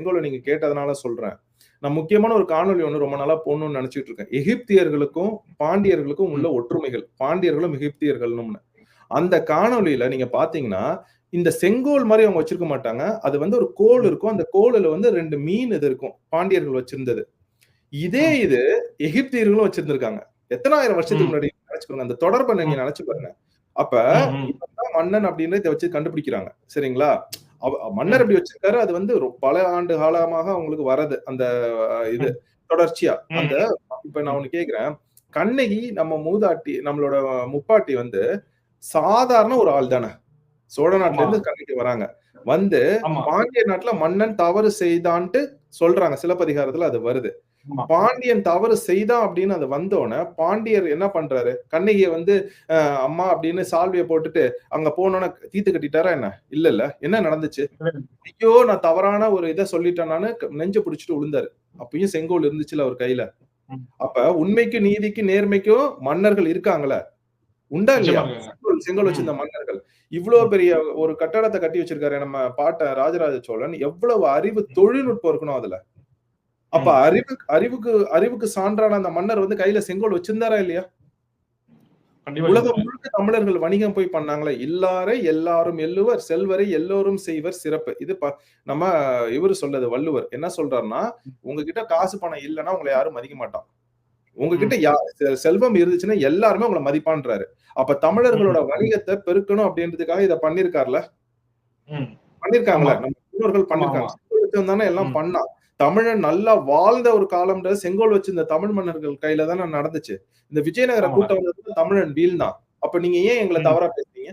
செங்கோலை நீங்க கேட்டதுனால சொல்றேன். நான் முக்கியமான ஒரு காணொலி ஒண்ணு ரொம்ப நாளா போடணும்னு நினைச்சிட்டு இருக்கேன். எகிப்தியர்களுக்கும் பாண்டியர்களுக்கும் உள்ள ஒற்றுமைகள் பாண்டியர்களும் எகிப்தியர்கள்னு அந்த காணொலியில நீங்க பாத்தீங்கன்னா இந்த செங்கோல் மாதிரி அவங்க வச்சிருக்க மாட்டாங்க. அது வந்து ஒரு கோல் இருக்கும். அந்த கோலில் வந்து ரெண்டு மீன் இது இருக்கும். பாண்டியர்கள் வச்சிருந்தது. இதே இது எகிப்தியர்களும் வச்சிருந்திருக்காங்க. எத்தனாயிரம் வருஷத்துக்கு. முன்னாடி நினைச்சுக்கோங்க அந்த தொடர்பை நீங்க. நினைச்சு பாருங்க. அப்ப மன்னன் அப்படின்னு இதை வச்சு கண்டுபிடிக்கிறாங்க. சரிங்களா? மன்னர் எப்படி வச்சிருக்காரு. அது வந்து பல ஆண்டு காலமாக அவங்களுக்கு வரது. அந்த இது தொடர்ச்சியா. அந்த இப்ப நான் ஒண்ணு கேக்குறேன். கண்ணகி நம்ம மூதாட்டி நம்மளோட முப்பாட்டி வந்து சாதாரண ஒரு ஆள் தானே. சோழ நாட்டுல இருந்து கண்ணகி வராங்க. வந்து பாண்டிய நாட்டுல மன்னன் தவறு செய்தான்ட்டு சொல்றாங்க. சிலப்பதிகாரத்துல அது வருது. பாண்டியன் தவறு செய்தான் அப்படின்னு அது வந்தோடனே பாண்டியர் என்ன பண்றாரு? கண்ணகிய வந்து அம்மா அப்படின்னு சால்விய போட்டுட்டு அங்க போனோன்னே தீத்து கட்டிட்டாரா என்ன? இல்ல இல்ல என்ன நடந்துச்சு? ஐயோ நான் தவறான ஒரு இதை சொல்லிட்டேனான்னு க- நெஞ்ச பிடிச்சிட்டு விழுந்தாரு அப்பயும் செங்கோல் இருந்துச்சுல அவர் கையில. அப்ப உண்மைக்கு நீதிக்கு நேர்மைக்கும் மன்னர்கள் இருக்காங்களே? உண்டா இல்லையா? செங்கோல் வச்சிருந்த மன்னர்கள். இவ்வளவு பெரிய ஒரு கட்டடத்தை கட்டி வச்சிருக்காரு நம்ம பாட்ட ராஜராஜ சோழன். எவ்வளவு அறிவு தொழில்நுட்பம் இருக்கணும் அதுல. அப்ப. அறிவு அறிவுக்கு அறிவுக்கு சான்றான அந்த மன்னர் வந்து கையில செங்கோல் வச்சிருந்தாரா இல்லையா? உலகம். முழுக்க தமிழர்கள் வணிகம் போய் பண்ணாங்களே இல்லாரை எல்லாரும் எல்லுவர் செல்வரை எல்லோரும் செய்வர் சிறப்பு. இது நம்ம இவரு சொல்லது வள்ளுவர். என்ன சொல்றாருன்னா உங்ககிட்ட காசு பணம் இல்லைன்னா உங்களை யாரும் மதிக்க மாட்டான். உங்ககிட்ட யா- செல்வம் இருந்துச்சுன்னா எல்லாருமே உங்களை மதிப்பான்றாரு. அப்ப தமிழர்களோட வணிகத்தை பெருக்கணும் அப்படின்றதுக்காக இத பண்ணிருக்காருல. பண்ணிருக்காங்களா. நம்ம முன்னோர்கள் பண்ணிருக்காங்க தானே எல்லாம். பண்ணான். தமிழன் நல்லா வாழ்ந்த ஒரு காலம்ன்றது செங்கோல் வச்சு இந்த தமிழ் மன்னர்கள் கையில தானே நடந்துச்சு இந்த விஜயநகர. கூட்டம் தமிழன் வீழ்ந்தான் அப்ப நீங்க ஏன் எங்களை. தவறா பேசுறீங்க